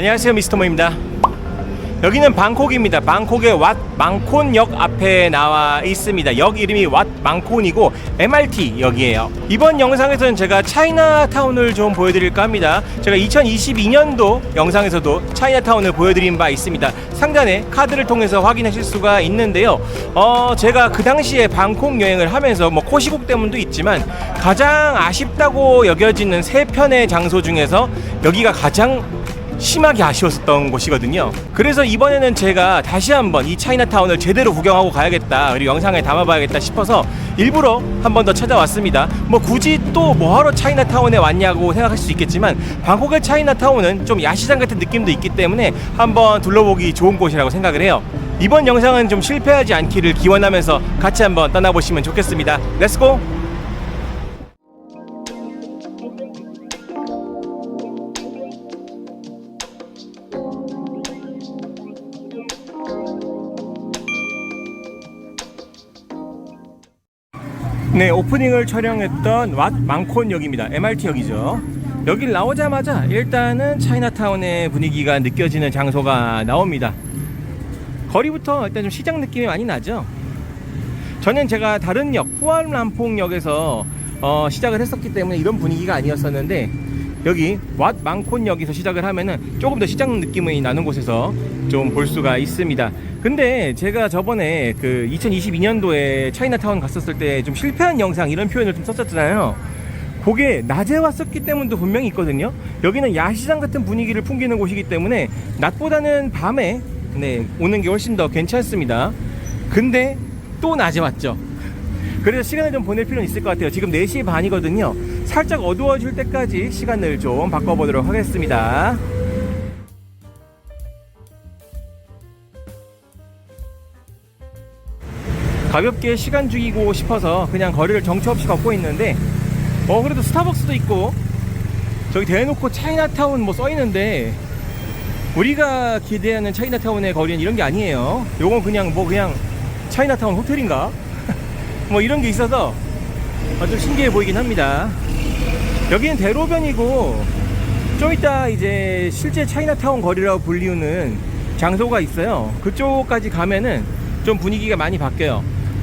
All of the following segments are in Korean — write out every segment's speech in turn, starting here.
안녕하세요 미스터 모입니다. 여기는 방콕입니다. 방콕의 왓 망콘역 앞에 나와 있습니다. 역 이름이 왓 망콘이고 MRT 역이에요. 이번 영상에서는 제가 차이나타운을 좀 보여드릴까 합니다. 제가 2022년도 영상에서도 차이나타운을 보여드린 바 있습니다. 상단에 카드를 통해서 확인하실 수가 있는데요. 어 제가 그 당시에 방콕 여행을 하면서 뭐 코시국 때문도 있지만 가장 아쉽다고 여겨지는 세 편의 장소 중에서 여기가 가장 심하게 아쉬웠었던 곳이거든요. 그래서 이번에는 제가 다시 한번 이 차이나타운을 제대로 구경하고 가야겠다. 그리고 영상에 담아봐야겠다 싶어서 일부러 한 번 더 찾아왔습니다. 뭐 굳이 또 뭐하러 차이나타운에 왔냐고 생각할 수 있겠지만 방콕의 차이나타운은 좀 야시장 같은 느낌도 있기 때문에 한번 둘러보기 좋은 곳이라고 생각을 해요. 이번 영상은 좀 실패하지 않기를 기원하면서 같이 한번 떠나보시면 좋겠습니다. 렛츠고! 네, 오프닝을 촬영했던 왓 망콘역입니다. MRT역이죠. 여길 나오자마자 일단은 차이나타운의 분위기가 느껴지는 장소가 나옵니다. 거리부터 일단 좀 시장 느낌이 많이 나죠. 저는 제가 다른 역, 후안람퐁역에서 어, 시작을 했었기 때문에 이런 분위기가 아니었었는데 여기 왓 망콘역에서 시작을 하면은 조금 더 시장 느낌이 나는 곳에서 좀 볼 수가 있습니다. 근데 제가 저번에 그 2022년도에 차이나타운 갔었을 때 좀 실패한 영상 이런 표현을 좀 썼었잖아요. 그게 낮에 왔었기 때문도 분명히 있거든요. 여기는 야시장 같은 분위기를 풍기는 곳이기 때문에 낮보다는 밤에 네, 오는 게 훨씬 더 괜찮습니다. 근데 또 낮에 왔죠. 그래서 시간을 좀 보낼 필요는 있을 것 같아요. 지금 4시 반이거든요. 살짝 어두워질 때까지 시간을 좀 바꿔보도록 하겠습니다. 가볍게 시간 죽이고 싶어서 그냥 거리를 정처 없이 걷고 있는데 어 그래도 스타벅스도 있고 저기 대놓고 차이나타운 뭐 써있는데 우리가 기대하는 차이나타운의 거리는 이런 게 아니에요. 요건 그냥 뭐 그냥 차이나타운 호텔인가? 뭐 이런 게 있어서 어, 좀 신기해 보이긴 합니다 여기는 대로변이고 좀 이따 이제 실제 차이나타운 거리라고 불리우는 장소가 있어요 그쪽까지 가면은 좀 분위기가 많이 바뀌어요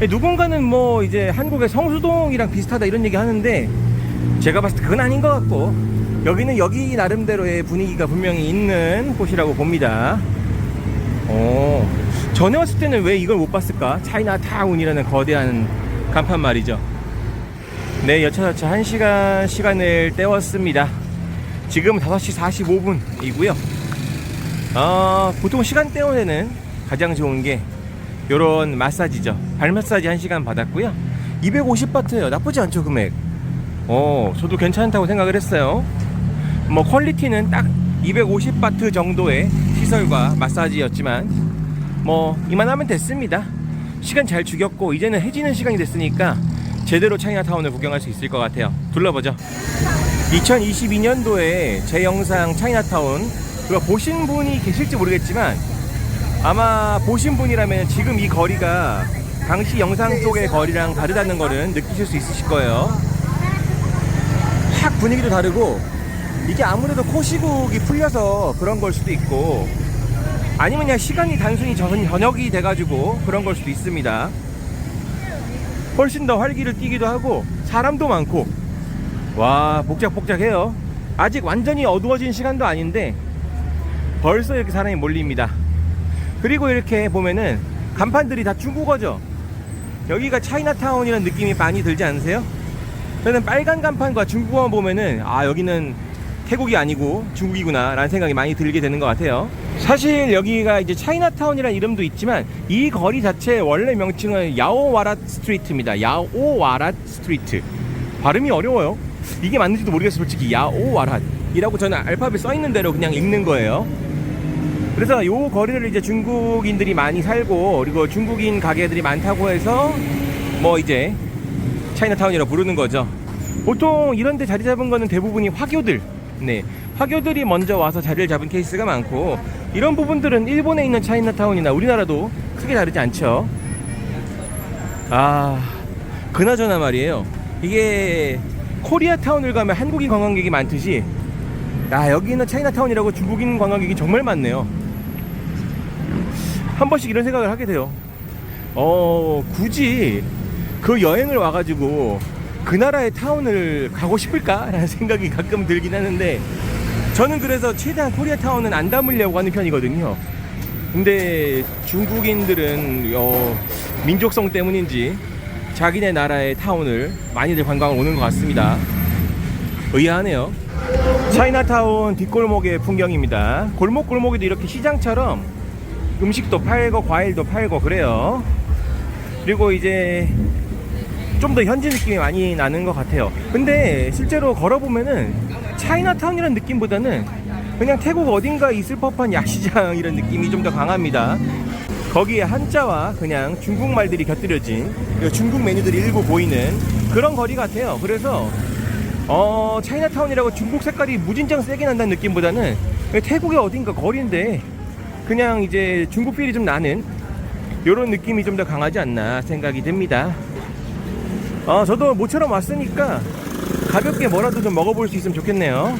누군가는 뭐 이제 한국의 성수동이랑 비슷하다 이런 얘기 하는데 제가 봤을 때 그건 아닌 것 같고 여기는 여기 나름대로의 분위기가 분명히 있는 곳이라고 봅니다 어, 전에 왔을 때는 왜 이걸 못 봤을까? 차이나타운이라는 거대한 간판 말이죠. 네, 여차저차 1시간 시간을 때웠습니다. 지금 5시 45분이고요. 어, 보통 시간 때우는 가장 좋은 게 요런 마사지죠. 발 마사지 1시간 받았고요. 250바트예요. 나쁘지 않죠, 금액. 어, 저도 괜찮다고 생각을 했어요. 뭐 퀄리티는 딱 250바트 정도의 시설과 마사지였지만 뭐 이만하면 됐습니다. 시간 잘 죽였고 이제는 해지는 시간이 됐으니까 제대로 차이나타운을 구경할 수 있을 것 같아요. 둘러보죠. 2022년도에 제 영상 차이나타운 그거 보신 분이 계실지 모르겠지만 아마 보신 분이라면 지금 이 거리가 당시 영상 속의 거리랑 다르다는 거는 느끼실 수 있으실 거예요. 확 분위기도 다르고 이게 아무래도 코시국이 풀려서 그런 걸 수도 있고 아니면 그냥 시간이 단순히 저- 저녁이 돼가지고 그런 걸 수도 있습니다. 훨씬 더 활기를 띠기도 하고 사람도 많고 와 복작복작해요. 아직 완전히 어두워진 시간도 아닌데 벌써 이렇게 사람이 몰립니다. 그리고 이렇게 보면은 간판들이 다 중국어죠. 여기가 차이나타운이라는 느낌이 많이 들지 않으세요? 저는 빨간 간판과 중국어만 보면은 아 여기는 태국이 아니고 중국이구나 라는 생각이 많이 들게 되는 것 같아요 사실 여기가 이제 차이나타운이라는 이름도 있지만 이 거리 자체의 원래 명칭은 야오와랏 스트리트입니다. 야오와랏 스트리트. 발음이 어려워요. 이게 맞는지도 모르겠어요 솔직히. 야오와랏이라고 저는 알파벳 써 있는 대로 그냥 읽는 거예요. 그래서 요 거리를 이제 중국인들이 많이 살고 그리고 중국인 가게들이 많다고 해서 뭐 이제 차이나타운이라고 부르는 거죠. 보통 이런 데 자리 잡은 거는 대부분이 화교들. 네, 화교들이 먼저 와서 자리를 잡은 케이스가 많고 이런 부분들은 일본에 있는 차이나타운이나 우리나라도 크게 다르지 않죠. 아, 그나저나 말이에요. 이게 코리아타운을 가면 한국인 관광객이 많듯이 야 여기는 차이나타운이라고 중국인 관광객이 정말 많네요 한 번씩 이런 생각을 하게 돼요 어 굳이 그 여행을 와가지고 그 나라의 타운을 가고 싶을까라는 생각이 가끔 들긴 하는데 저는 그래서 최대한 코리아타운은 안 담으려고 하는 편이거든요. 근데 중국인들은 어, 민족성 때문인지 자기네 나라의 타운을 많이들 관광을 오는 것 같습니다. 의아하네요. 차이나타운 뒷골목의 풍경입니다. 골목골목에도 이렇게 시장처럼 음식도 팔고 과일도 팔고 그래요. 그리고 이제 좀 더 현지 느낌이 많이 나는 것 같아요. 근데 실제로 걸어보면은 차이나타운이라는 느낌보다는 그냥 태국 어딘가 있을 법한 야시장 이런 느낌이 좀 더 강합니다 거기에 한자와 그냥 중국말들이 곁들여진 중국 메뉴들이 일부 보이는 그런 거리 같아요 그래서 어 차이나타운이라고 중국 색깔이 무진장 세게 난다는 느낌보다는 태국의 어딘가 거리인데 그냥 이제 중국 필이 좀 나는 이런 느낌이 좀 더 강하지 않나 생각이 듭니다. 어, 저도 모처럼 왔으니까 가볍게 뭐라도 좀 먹어볼 수 있으면 좋겠네요.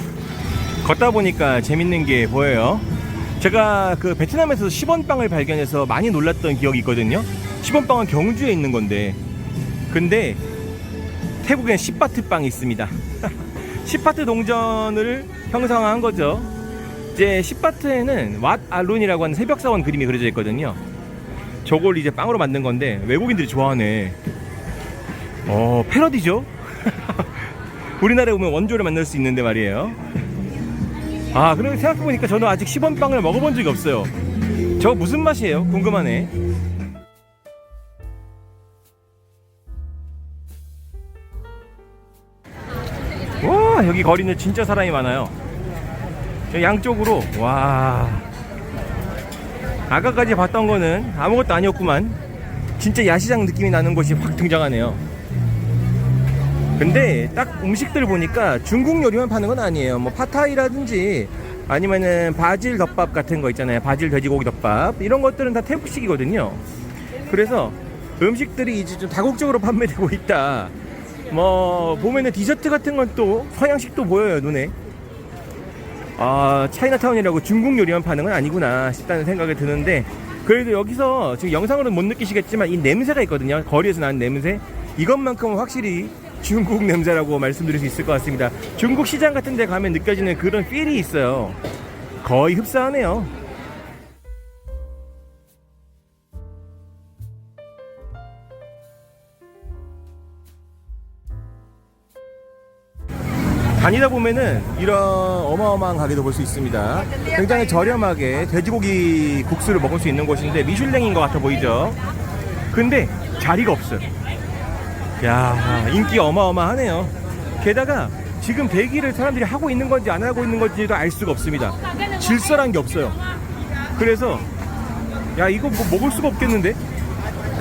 걷다 보니까 재밌는 게 보여요. 제가 그 베트남에서 10원빵을 발견해서 많이 놀랐던 기억이 있거든요. 10원빵은 경주에 있는 건데. 근데 태국엔 10바트 빵이 있습니다. 10바트 동전을 형성한 거죠. 이제 10바트에는 왓 알룬이라고 하는 새벽사원 그림이 그려져 있거든요. 저걸 이제 빵으로 만든 건데 외국인들이 좋아하네. 어, 패러디죠? 우리나라에 오면 원조를 만날 수 있는데 말이에요. 아, 그리고 생각해보니까 저는 아직 10원 빵을 먹어본 적이 없어요. 저거 무슨 맛이에요? 궁금하네. 와, 여기 거리는 진짜 사람이 많아요. 저 양쪽으로, 와. 아까까지 봤던 거는 아무것도 아니었구만. 진짜 야시장 느낌이 나는 곳이 확 등장하네요. 근데 딱 음식들 보니까 중국 요리만 파는 건 아니에요. 뭐 파타이라든지 아니면은 바질 덮밥 같은 거 있잖아요. 바질 돼지고기 덮밥 이런 것들은 다 태국식이거든요. 그래서 음식들이 이제 좀 다국적으로 판매되고 있다. 뭐 보면은 디저트 같은 건 또 서양식도 보여요 눈에. 아 차이나타운이라고 중국 요리만 파는 건 아니구나 싶다는 생각이 드는데 그래도 여기서 지금 영상으로는 못 느끼시겠지만 이 냄새가 있거든요. 거리에서 나는 냄새 이것만큼은 확실히 중국 냄새라고 말씀드릴 수 있을 것 같습니다. 중국 시장 같은 데 가면 느껴지는 그런 필이 있어요. 거의 흡사하네요. 다니다 보면은 이런 어마어마한 가게도 볼 수 있습니다. 굉장히 저렴하게 돼지고기 국수를 먹을 수 있는 곳인데 미슐랭인 것 같아 보이죠? 근데 자리가 없어요. 야 인기 어마어마하네요. 게다가 지금 대기를 사람들이 하고 있는 건지 안 하고 있는 건지도 알 수가 없습니다. 질서란 게 없어요. 그래서 야 이거 뭐 먹을 수가 없겠는데?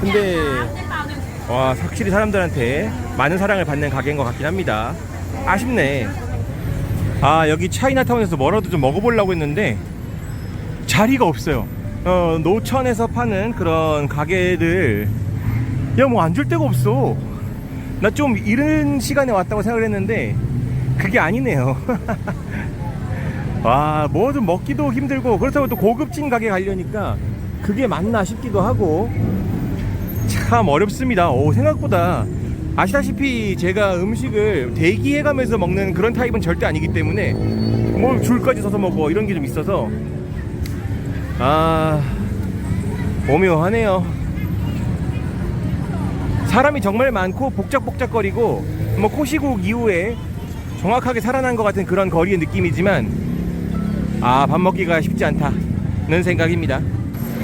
근데 와 확실히 사람들한테 많은 사랑을 받는 가게인 것 같긴 합니다. 아쉽네. 아 여기 차이나타운에서 뭐라도 좀 먹어보려고 했는데 자리가 없어요. 어 노천에서 파는 그런 가게들 야뭐 앉을 데가 없어. 나 좀 이른 시간에 왔다고 생각을 했는데 그게 아니네요. 와, 뭐 좀 먹기도 힘들고 그렇다고 또 고급진 가게 가려니까 그게 맞나 싶기도 하고 참 어렵습니다. 오, 생각보다 아시다시피 제가 음식을 대기해가면서 먹는 그런 타입은 절대 아니기 때문에 뭐 줄까지 서서 먹고 이런 게 좀 있어서 아 오묘하네요. 사람이 정말 많고 복작복작거리고 뭐 코시국 이후에 정확하게 살아난 것 같은 그런 거리의 느낌이지만 아 밥 먹기가 쉽지 않다는 생각입니다.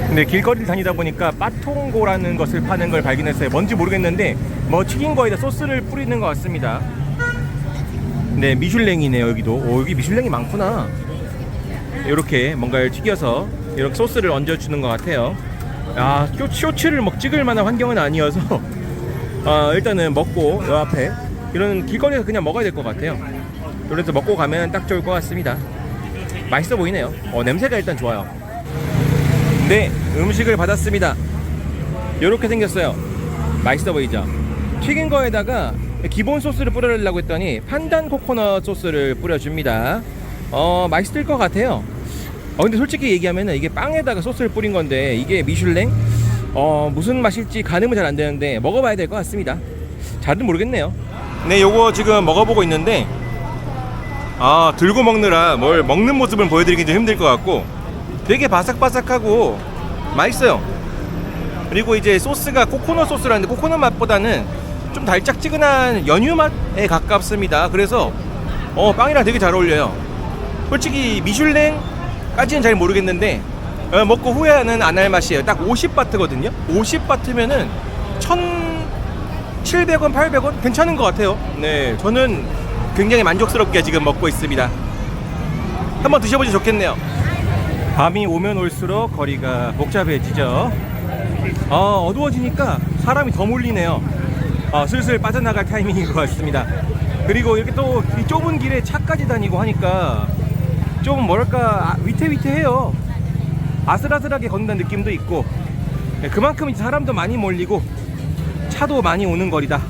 근데 길거리를 다니다 보니까 빠통고라는 것을 파는 걸 발견했어요. 뭔지 모르겠는데 뭐 튀긴 거에다 소스를 뿌리는 것 같습니다. 네 미슐랭이네요 여기도. 오 여기 미슐랭이 많구나. 이렇게 뭔가를 튀겨서 이렇게 소스를 얹어주는 것 같아요. 아 쇼- 쇼츠를 막 찍을 만한 환경은 아니어서 아, 일단은 먹고 요 앞에 이런 길거리에서 그냥 먹어야 될 것 같아요. 그래서 먹고 가면 딱 좋을 것 같습니다. 맛있어 보이네요. 어, 냄새가 일단 좋아요. 네, 음식을 받았습니다. 이렇게 생겼어요. 맛있어 보이죠? 튀긴 거에다가 기본 소스를 뿌려주려고 했더니 판단 코코넛 소스를 뿌려줍니다. 어 맛있을 것 같아요. 어 근데 솔직히 얘기하면은 이게 빵에다가 소스를 뿌린 건데 이게 미슐랭 어 무슨 맛일지 가늠은 잘 안 되는데 먹어봐야 될 것 같습니다. 잘은 모르겠네요. 네, 요거 지금 먹어보고 있는데 아 들고 먹느라 뭘 먹는 모습은 보여드리기 좀 힘들 것 같고 되게 바삭바삭하고 맛있어요. 그리고 이제 소스가 코코넛 소스라는데 코코넛 맛보다는 좀 달짝지근한 연유 맛에 가깝습니다. 그래서 어 빵이랑 되게 잘 어울려요. 솔직히 미슐랭까지는 잘 모르겠는데 어, 먹고 후회는 안 할 맛이에요. 딱 50바트거든요. 50바트면은 1,700원, 800원 괜찮은 것 같아요. 네, 저는 굉장히 만족스럽게 지금 먹고 있습니다. 한번 드셔보시 좋겠네요. 밤이 오면 올수록 거리가 복잡해지죠. 어, 어두워지니까 사람이 더 몰리네요. 어, 슬슬 빠져나갈 타이밍인 것 같습니다. 그리고 이렇게 또 이 좁은 길에 차까지 다니고 하니까 좀 뭐랄까 아, 위태위태해요. 아슬아슬하게 걷는다는 느낌도 있고 네, 그만큼 이제 사람도 많이 몰리고 차도 많이 오는 거리다.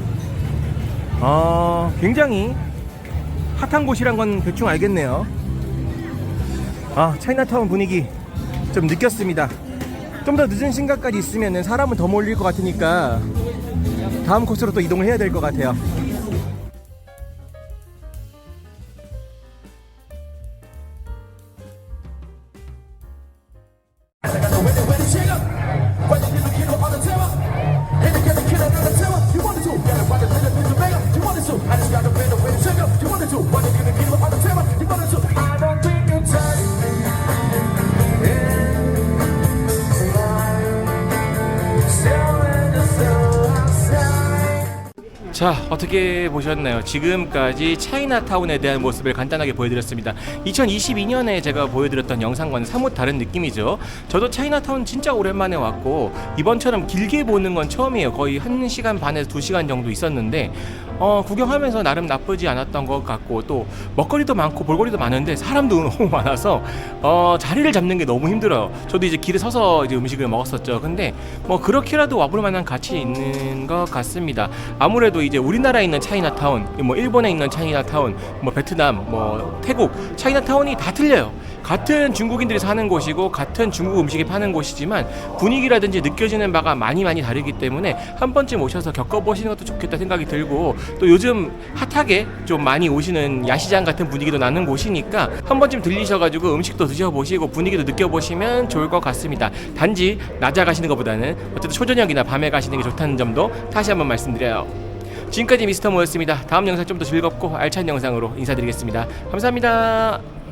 어, 굉장히 핫한 곳이란 건 대충 알겠네요. 아, 차이나타운 분위기 좀 느꼈습니다. 좀 더 늦은 시간까지 있으면 사람은 더 몰릴 것 같으니까 다음 코스로 또 이동을 해야 될 것 같아요. 자 어떻게 보셨나요? 지금까지 차이나타운에 대한 모습을 간단하게 보여드렸습니다. 2022년에 제가 보여드렸던 영상과는 사뭇 다른 느낌이죠. 저도 차이나타운 진짜 오랜만에 왔고 이번처럼 길게 보는 건 처음이에요. 거의 1시간 반에서 2시간 정도 있었는데 어, 구경하면서 나름 나쁘지 않았던 것 같고 또 먹거리도 많고 볼거리도 많은데 사람도 너무 많아서 어, 자리를 잡는 게 너무 힘들어요. 저도 이제 길에 서서 이제 음식을 먹었었죠. 근데 뭐 그렇게라도 와볼 만한 가치 있는 것 같습니다. 아무래도 이제 우리나라에 있는 차이나타운, 뭐 일본에 있는 차이나타운, 뭐 베트남, 뭐 태국 차이나타운이 다 틀려요. 같은 중국인들이 사는 곳이고 같은 중국 음식이 파는 곳이지만 분위기라든지 느껴지는 바가 많이 많이 다르기 때문에 한 번쯤 오셔서 겪어보시는 것도 좋겠다 생각이 들고 또 요즘 핫하게 좀 많이 오시는 야시장 같은 분위기도 나는 곳이니까 한 번쯤 들리셔가지고 음식도 드셔보시고 분위기도 느껴보시면 좋을 것 같습니다. 단지 낮에 가시는 것보다는 어쨌든 초저녁이나 밤에 가시는 게 좋다는 점도 다시 한번 말씀드려요. 지금까지 미스터 모였습니다. 다음 영상 좀 더 즐겁고 알찬 영상으로 인사드리겠습니다. 감사합니다.